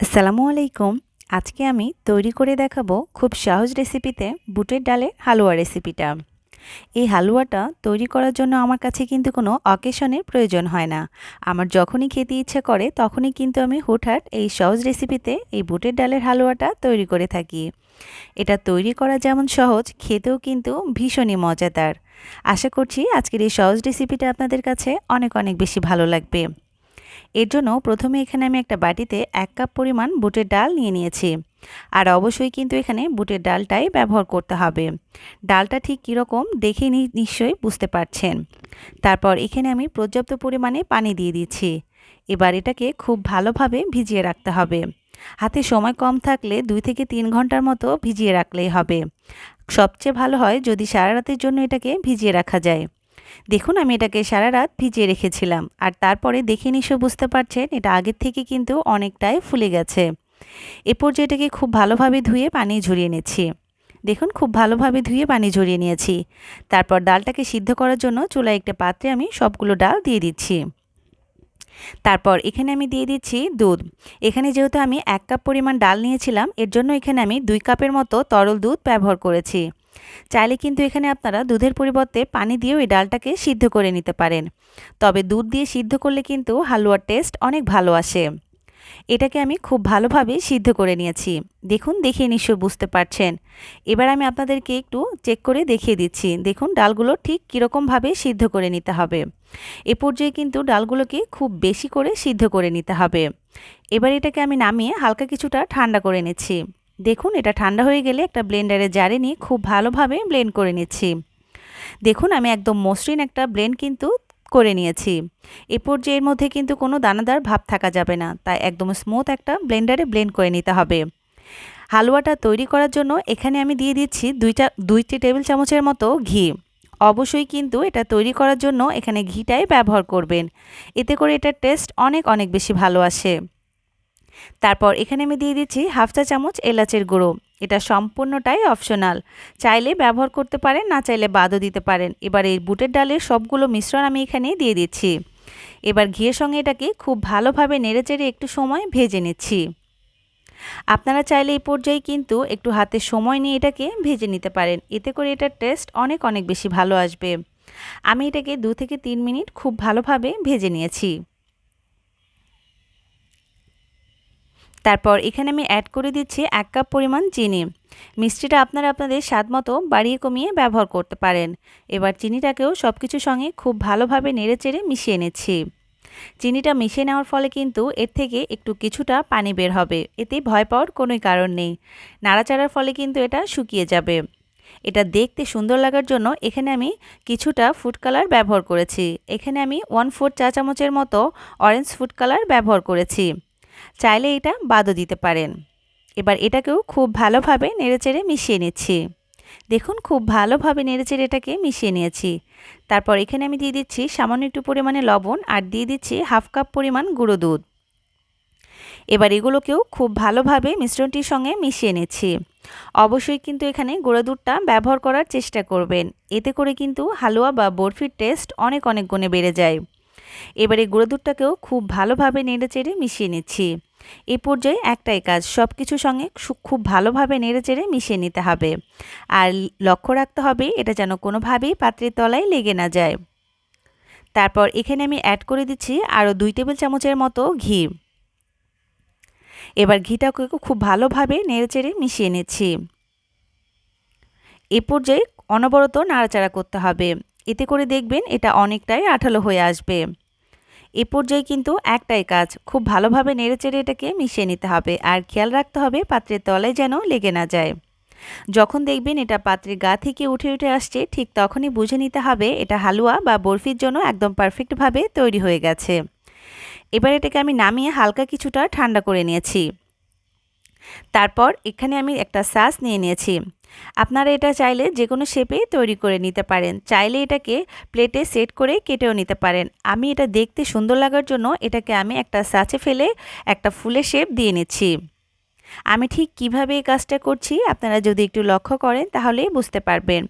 আসসালামু আলাইকুম। আজকে আমি তৈরি করে দেখাবো খুব সহজ রেসিপিতে বুটের ডালের হালুয়া রেসিপিটা। এই হালুয়াটা তৈরি করার জন্য আমার কাছে কিন্তু কোনো অকেশনের প্রয়োজন হয় না। আমার যখনই খেতে ইচ্ছে করে, তখনই কিন্তু আমি হুটহাট এই সহজ রেসিপিতে এই বুটের ডালের হালুয়াটা তৈরি করে থাকি। এটা তৈরি করা যেমন সহজ, খেতেও কিন্তু ভীষণই মজাদার। আশা করছি আজকের এই সহজ রেসিপিটা আপনাদের কাছে অনেক অনেক বেশি ভালো লাগবে। এর জন্য প্রথমে এখানে আমি একটা বাটিতে এক কাপ পরিমাণ বুটের ডাল নিয়ে নিয়েছি। আর অবশ্যই কিন্তু এখানে বুটের ডালটাই ব্যবহার করতে হবে। ডালটা ঠিক কীরকম দেখে নিশ্চয়ই বুঝতে পারছেন। তারপর এখানে আমি পর্যাপ্ত পরিমাণে পানি দিয়ে দিচ্ছি এবার এটাকে খুব ভালোভাবে ভিজিয়ে রাখতে হবে। হাতে সময় কম থাকলে দুই থেকে তিন ঘণ্টার মতো ভিজিয়ে রাখলেই হবে। সবচেয়ে ভালো হয় যদি সারা রাতের জন্য এটাকে ভিজিয়ে রাখা যায়। দেখুন, আমি এটাকে সারা রাত ভিজিয়ে রেখেছিলাম। আর তারপরে দেখে নিশ্চয় বুঝতে পারছেন, এটা আগের থেকে কিন্তু অনেকটাই ফুলে গেছে। এরপর যেটাকে খুব ভালোভাবে ধুয়ে পানি ঝরিয়ে নিচ্ছি। দেখুন, খুব ভালোভাবে ধুয়ে পানি ঝরিয়ে নিয়েছি। তারপর ডালটাকে সিদ্ধ করার জন্য চুলায় একটা পাত্রে আমি সবগুলো ডাল দিয়ে দিচ্ছি। তারপর এখানে আমি দিয়ে দিচ্ছি দুধ। এখানে যেহেতু আমি এক কাপ পরিমাণ ডাল নিয়েছিলাম, এর জন্য এখানে আমি দুই কাপের মতো তরল দুধ ব্যবহার করেছি। চাইলে কিন্তু এখানে আপনারা দুধের পরিবর্তে পানি দিয়েও এই ডালটাকে সিদ্ধ করে নিতে পারেন। তবে দুধ দিয়ে সিদ্ধ করলে কিন্তু হালুয়ার টেস্ট অনেক ভালো আসে। এটাকে আমি খুব ভালোভাবে সিদ্ধ করে নিয়েছি। দেখুন দেখিয়ে নিশ্চয় বুঝতে পারছেন। এবার আমি আপনাদেরকে একটু চেক করে দেখিয়ে দিচ্ছি। দেখুন, ডালগুলো ঠিক কীরকমভাবে সিদ্ধ করে নিতে হবে। এ পর্যায়ে কিন্তু ডালগুলোকে খুব বেশি করে সিদ্ধ করে নিতে হবে। এবার এটাকে আমি নামিয়ে হালকা কিছুটা ঠান্ডা করে নিচ্ছি। দেখুন, এটা ঠান্ডা হয়ে গেলে একটা ব্লেন্ডারে জারে নিয়ে খুব ভালোভাবে ব্লেন্ড করে নিচ্ছি। দেখুন, আমি একদম মসৃণ একটা ব্লেন্ড কিন্তু করে নিয়েছি। এরপর যে এর মধ্যে কিন্তু কোনো দানাদার ভাব থাকা যাবে না, তাই একদম স্মুথ একটা ব্লেন্ডারে ব্লেন্ড করে নিতে হবে। হালুয়াটা তৈরি করার জন্য এখানে আমি দিয়ে দিচ্ছি দুইটা, দুইটি টেবিল চামচের মতো ঘি। অবশ্যই কিন্তু এটা তৈরি করার জন্য এখানে ঘিটাই ব্যবহার করবেন। এতে করে এটার টেস্ট অনেক অনেক বেশি ভালো আসে। তারপর এখানে আমি দিয়ে দিচ্ছি হাফ চা চামচ এলাচের গুঁড়ো। এটা সম্পূর্ণটাই অপশনাল। চাইলে ব্যবহার করতে পারেন, না চাইলে বাদও দিতে পারেন। এবার এই বুটের ডালের সবগুলো মিশ্রণ আমি এখানে দিয়ে দিচ্ছি। এবার ঘিয়ের সঙ্গে এটাকে খুব ভালোভাবে নেড়েচেড়ে একটু সময় ভেজে নিচ্ছি। আপনারা চাইলে এই পর্যায়ে কিন্তু একটু হাতে সময় নিয়ে এটাকে ভেজে নিতে পারেন। এতে করে এটার টেস্ট অনেক অনেক বেশি ভালো আসবে। আমি এটাকে দু থেকে তিন মিনিট খুব ভালোভাবে ভেজে নিয়েছি। তারপর এখানে আমি অ্যাড করে দিচ্ছি এক কাপ পরিমাণ চিনি। মিষ্টিটা আপনারা আপনাদের স্বাদ মতো বাড়িয়ে কমিয়ে ব্যবহার করতে পারেন। এবার চিনিটাকেও সব কিছুর সঙ্গে খুব ভালোভাবে নেড়েচেড়ে মিশিয়ে নিচ্ছি। চিনিটা মিশিয়ে নেওয়ার ফলে কিন্তু এর থেকে একটু কিছুটা পানি বের হবে। এতে ভয় পাওয়ার কোনোই কারণ নেই। নাড়াচাড়ার ফলে কিন্তু এটা শুকিয়ে যাবে। এটা দেখতে সুন্দর লাগার জন্য এখানে আমি কিছুটা ফুড কালার ব্যবহার করেছি। এখানে আমি ওয়ান ফোর চা চামচের মতো অরেঞ্জ ফুড কালার ব্যবহার করেছি। চাইলে এটা বাদও দিতে পারেন। এবার এটাকেও খুব ভালোভাবে নেড়েচেড়ে মিশিয়ে নিচ্ছি। দেখুন, খুব ভালোভাবে নেড়েচেড়ে এটাকে মিশিয়ে নিয়েছি। তারপর এখানে আমি দিয়ে দিচ্ছি সামান্য একটু পরিমাণে লবণ আর দিয়ে দিচ্ছি হাফ কাপ পরিমাণ গুঁড়ো দুধ। এবার এগুলোকেও খুব ভালোভাবে মিশ্রণটির সঙ্গে মিশিয়ে নিচ্ছি। অবশ্যই কিন্তু এখানে গুঁড়ো দুধটা ব্যবহার করার চেষ্টা করবেন। এতে করে কিন্তু হালুয়া বা বরফির টেস্ট অনেক অনেক গুণে বেড়ে যায়। এবারে গুঁড়ো দুধটাকেও খুব ভালোভাবে নেড়ে চেড়ে মিশিয়ে নিচ্ছি। এই পর্যায়ে একটাই কাজ সব কিছুর সঙ্গে খুব ভালোভাবে নেড়ে চেড়ে মিশিয়ে নিতে হবে। আর লক্ষ্য রাখতে হবে, এটা যেন কোনোভাবেই পাত্রের তলায় লেগে না যায়। তারপর এখানে আমি অ্যাড করে দিচ্ছি আরও দুই টেবিল চামচের মতো ঘি। এবার ঘিটাকে খুব ভালোভাবে নেড়ে চেড়ে মিশিয়ে নিচ্ছি। এ পর্যায়ে অনবরত নাড়াচাড়া করতে হবে। এতে করে দেখবেন এটা অনেকটাই আঠালো হয়ে আসবে। এ পর্যায়ে কিন্তু একটাই কাজ, খুব ভালোভাবে নেড়েচেড়ে এটাকে মিশিয়ে নিতে হবে আর খেয়াল রাখতে হবে পাত্রের তলায় যেন লেগে না যায়। যখন দেখবেন এটা পাত্রের গা থেকে উঠে উঠে আসছে, ঠিক তখনই বুঝে নিতে হবে এটা হালুয়া বা বরফির জন্য একদম পারফেক্টভাবে তৈরি হয়ে গেছে। এবার এটাকে আমি নামিয়ে হালকা কিছুটা ঠান্ডা করে নিয়েছি। তারপর এখানে আমি একটা সাস নিয়ে নিয়েছি। আপনারা এটা চাইলে যে কোনো শেপে তৈরি করে নিতে পারেন। চাইলে এটাকে প্লেটে সেট করে কেটেও নিতে পারেন। আমি এটা দেখতে সুন্দর লাগার জন্য এটাকে আমি একটা সাচে ফেলে একটা ফুলের শেপ দিয়ে নিচ্ছি। আমি ঠিক কীভাবে এই কাজটা করছি আপনারা যদি একটু লক্ষ্য করেন তাহলেই বুঝতে পারবেন।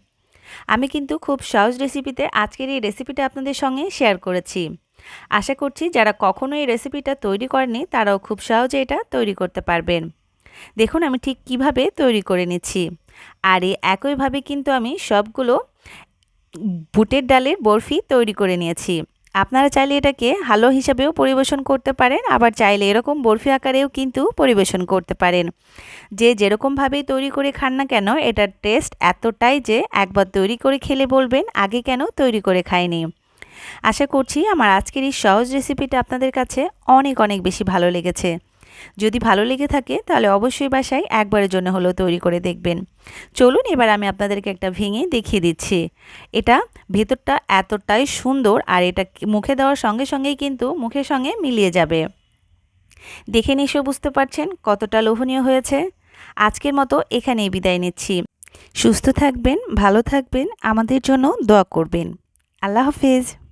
আমি কিন্তু খুব সহজ রেসিপিতে আজকের এই রেসিপিটা আপনাদের সঙ্গে শেয়ার করেছি। আশা করছি যারা কখনো এই রেসিপিটা তৈরি করেনি তারাও খুব সহজে এটা তৈরি করতে পারবেন। দেখুন আমি ঠিক কীভাবে তৈরি করে নিচ্ছি। আর এই একইভাবে কিন্তু আমি সবগুলো বুটের ডালের বরফি তৈরি করে নিয়েছি। আপনারা চাইলে এটাকে হালুয়া হিসাবেও পরিবেশন করতে পারেন, আবার চাইলে এরকম বরফি আকারেও কিন্তু পরিবেশন করতে পারেন। যে যেরকমভাবেই তৈরি করে খান না কেন, এটার টেস্ট এতটাই যে একবার তৈরি করে খেলে বলবেন, আগে কেন তৈরি করে খায়নি আশা করছি আমার আজকের এই সহজ রেসিপিটা আপনাদের কাছে অনেক অনেক বেশি ভালো লেগেছে। যদি ভালো লেগে থাকে, তাহলে অবশ্যই বাসায় একবারের জন্য হলেও তৈরি করে দেখবেন। চলুন, এবার আমি আপনাদেরকে একটা ভেঙে দেখিয়ে দিচ্ছি। এটা ভেতরটা এতটাই সুন্দর আর এটা মুখে দেওয়ার সঙ্গে সঙ্গেই কিন্তু মুখের সঙ্গে মিলিয়ে যাবে। দেখে নিশ্চয় বুঝতে পারছেন কতটা লোভনীয় হয়েছে? আজকের মতো এখানেই বিদায় নিচ্ছি। সুস্থ থাকবেন, ভালো থাকবেন, আমাদের জন্য দোয়া করবেন। আল্লাহ হাফিজ।